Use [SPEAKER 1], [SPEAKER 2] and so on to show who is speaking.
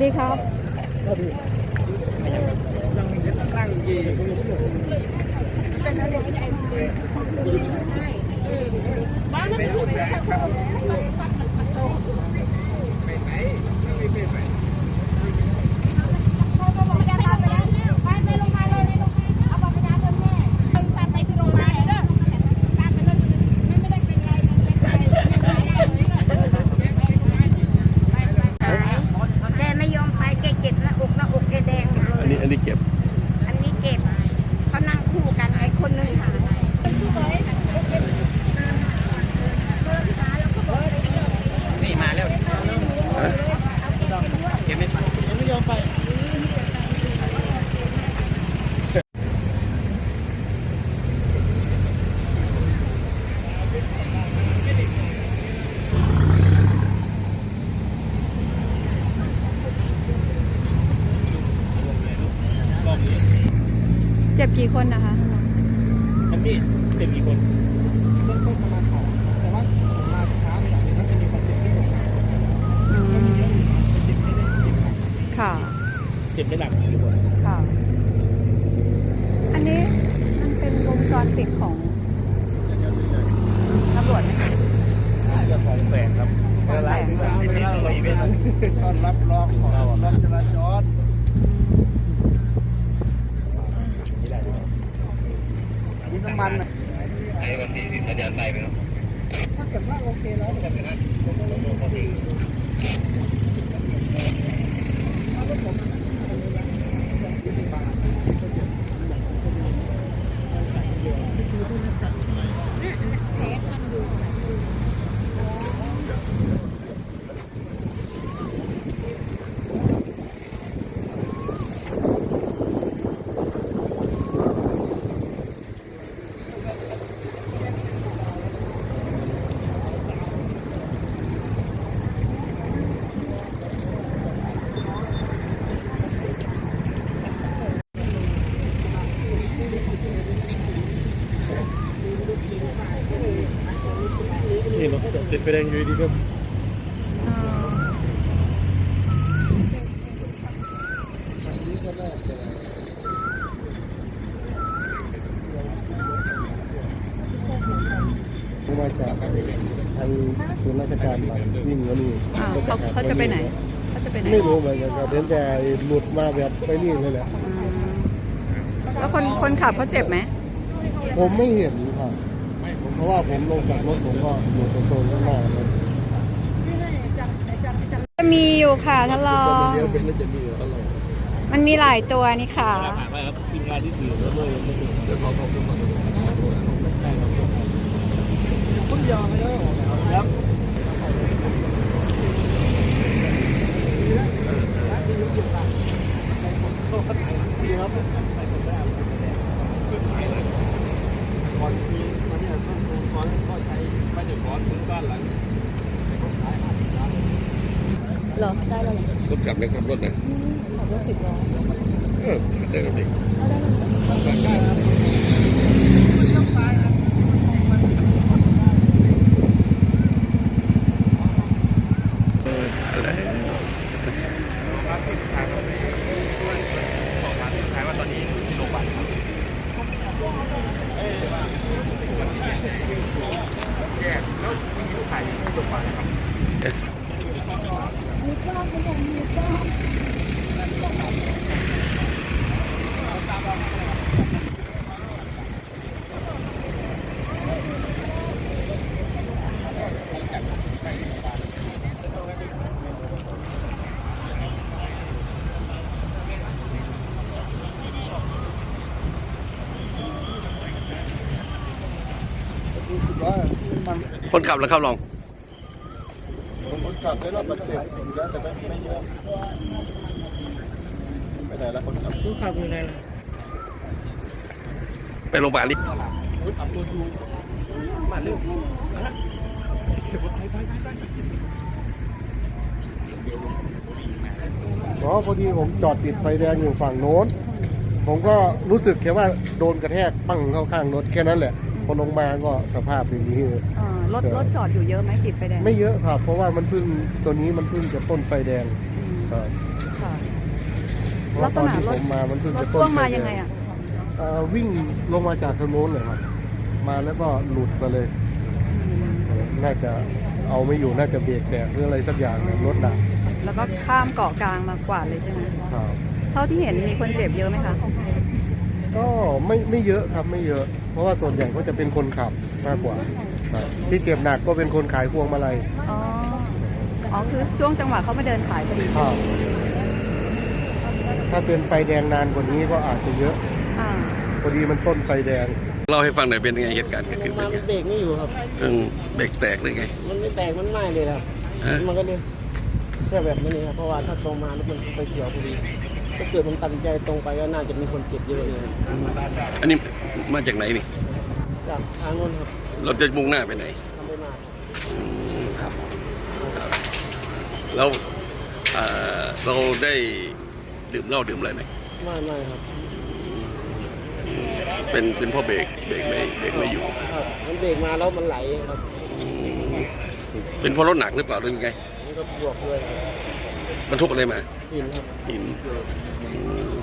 [SPEAKER 1] สวัสดี
[SPEAKER 2] นั่งยีไปรูดนครับไปไหนไม่ไปไหน
[SPEAKER 3] แกไม่ยอมไปแกเจ็บหน้าอกหน้าอกแกแดงหมดเล
[SPEAKER 4] อัน
[SPEAKER 3] ย
[SPEAKER 4] นี้อันนี้เก็บ
[SPEAKER 3] อันนี้เจ็บเขานั่งคู่กันไอ้คนหนึ่งหาย
[SPEAKER 2] นี่มาแล้วเก็บไม่ไปไม่ยอมไป
[SPEAKER 1] เจ็บกี่คนนะคะ
[SPEAKER 5] อันนี้เจ็บกี่คน
[SPEAKER 2] เบื้องต้นประมาณสองแต่ว่าผมมาช้าไปอย่างนี้มันจะมีคนเจ็บที่ผม
[SPEAKER 1] อืม
[SPEAKER 2] เจ็บไม่ได้เจ็บหนัก
[SPEAKER 1] ค่ะ
[SPEAKER 5] เจ็บไม่หนักกี่คน
[SPEAKER 1] ค่ะ อันนี้มันเป็นวงจรปิดของตำรวจไหมคะ
[SPEAKER 5] ก็ของแฝงครับ
[SPEAKER 1] ของแฝง
[SPEAKER 2] เช้าไปแล้วเราไปต้อนรับรองของรถจราจร
[SPEAKER 5] นี่แหละ
[SPEAKER 2] มี น้ำมัน
[SPEAKER 4] ไอ้บางที่สัญญาณไฟไปเนาะ
[SPEAKER 2] ถ้าเกิดว่าโอเคแล้วเนี่ย
[SPEAKER 5] นี่เนา ติดไฟแดงอยู่ดีก็
[SPEAKER 1] อ่า
[SPEAKER 2] ผมมาจากทางศูนย์ราชการไปวิ่งแล้วนี่
[SPEAKER 1] อ่าเขาเขาจะไปไหนเขาจะไปไหน
[SPEAKER 2] ไม่รู้เหมือนกันครับเห็นแต่หลุดมาแบบไปนี่เลยแหละ
[SPEAKER 1] อืมแล้วคนคนขับเขาเจ็บไหม
[SPEAKER 2] ผมไม่เห็นค รับเพราะว่าผมลงจากรถผมก็อยู่ในโซนข้างหน้าครับ
[SPEAKER 1] จะมีอยู่ค่ะท่านรอง
[SPEAKER 4] เดี๋ยวเป็นแล้วจะมีเหรอเรา
[SPEAKER 1] มันมีหลายตัวนี่ค่ะ
[SPEAKER 5] ผ่านไปครับทีมงานที่ถือแล้วเลยไม่ถึง
[SPEAKER 4] เดี๋ยวเขาเขาขึ้นมา
[SPEAKER 2] คุณยอมไม่ได้
[SPEAKER 5] ครับ
[SPEAKER 2] ก่อนที่มาเนี่ย ต้องดูก่อนก็ใช้ไม่ได้ขอซื้อบ้านหลัง
[SPEAKER 1] เหรอ ได้แล้วเหรอ
[SPEAKER 4] คนขับเนี่ยขับรถนะ
[SPEAKER 1] ขับรถสิบล้อ
[SPEAKER 4] เออขับได้แล้วดิ
[SPEAKER 2] รู้ สึกว่ามัน
[SPEAKER 4] คนขับแล้วครับลอง
[SPEAKER 2] คนขับได้รับบาดเจ็บอยู่แล้วแต่ไม่ไม่เยอะไปไหนแล้วคนขับ
[SPEAKER 5] ผู้ขับอยู่ไหนล่ะ
[SPEAKER 4] ไปโรงพยาบาลนี่
[SPEAKER 2] อ๋อพอดีผมจอดติดไฟแดงอยู่ฝั่งโน้น ผมก็รู้สึกแค่ว่าโดนกระแทกปั้งเข้าข้างรถแค่นั้นแหละพ อลงมาก็สภาพอย่างนี้
[SPEAKER 1] เอ่อรถรถจอดอยู่เยอะไหมติดไฟแดง
[SPEAKER 2] ไม่เยอะครับ เพราะว่ามันเพิ่งตัวนี้มันเพิ่งจะต้นไฟแดง
[SPEAKER 1] อืม
[SPEAKER 2] ครับ
[SPEAKER 1] ค่ะ
[SPEAKER 2] เพราะ
[SPEAKER 1] ลั
[SPEAKER 2] ว่าก
[SPEAKER 1] ษ
[SPEAKER 2] ตอน
[SPEAKER 1] ณะ
[SPEAKER 2] ที่
[SPEAKER 1] ร
[SPEAKER 2] ผ
[SPEAKER 1] ถ
[SPEAKER 2] มมามันเพิ่ง
[SPEAKER 1] รถ
[SPEAKER 2] จะต้
[SPEAKER 1] พ่วนง
[SPEAKER 2] ไฟ
[SPEAKER 1] มา
[SPEAKER 2] แด
[SPEAKER 1] ยังไงอะ
[SPEAKER 2] เอ่อวิ่งลงมาจากถนนเลยครับมาแล้วก็หลุดมาเลย
[SPEAKER 1] อืม
[SPEAKER 2] น่าจะเอาไม่อยู่น่าจะเบรกแตกหรืออะไรสักอย่างเนี่ยรถดัก
[SPEAKER 1] แล้วก็ข้ามเกาะกลางมากวาดเลยใช่ไหม
[SPEAKER 2] ครับ
[SPEAKER 1] เท่าที่เห็นมีคนเจ็บเยอะไหมคะ
[SPEAKER 2] ก็ไม่ไม่เยอะครับไม่เยอะ เพราะว่าส่วนใหญ่ก็จะเป็นคนขับมากกว่าครับที่เจ็บหนักก็เป็นคนขายพวงมาลัย
[SPEAKER 1] อ๋อ อ๋อ คือช่วงจังหวะเขามาเดินขายพอดี
[SPEAKER 2] ครับถ้าเป็นไฟแดงนานกว่านี้ก็อาจจะเยอะ
[SPEAKER 1] อ่า
[SPEAKER 2] พอดีมันต้นไฟแดง
[SPEAKER 4] เล่าให้ฟังหน่อยเป็นยังไงเหตุการณ์เกิดขึ้น
[SPEAKER 5] มา
[SPEAKER 4] เป็นไง
[SPEAKER 5] มันเบรกไม่อยู่ครับ
[SPEAKER 4] เออเบรกแตกหรือไง
[SPEAKER 5] มันไม่แตกมันไม่เลยครับ
[SPEAKER 4] ฮะ
[SPEAKER 5] มันก็เลยแค่แบบนี้ครับ เพราะว่าถ้าตรงมาแล้วมันไปเฉียวพอดี ถ้าเกิดมันตัดสินใจตรงไปก็น่าจะมีคนเจ็บเยอะเลย
[SPEAKER 4] อันนี้มาจากไหนนี่
[SPEAKER 5] จากทางโน้นครับ
[SPEAKER 4] เราจะมุ่งหน้าไปไหน
[SPEAKER 5] ทำไม่มาก
[SPEAKER 4] อืมครับครับแล้วเอ่อเราได้ดื่มเหล้าดื่มอะไรไหม
[SPEAKER 5] ไม่ไม่ครับ
[SPEAKER 4] เป็นเป็นเพ่อเบรกเบรกไม่เบรกไม่อยู่
[SPEAKER 5] ครับมันเบรกมาแล้วมันไหลครับ
[SPEAKER 4] อืมเป็นเพราะรถหนักหรือเปล่าหรือยังไง
[SPEAKER 5] มันก็บวกด้วยครับ
[SPEAKER 4] บรรทุกอะไรมา
[SPEAKER 5] หินครับ
[SPEAKER 4] หินอืม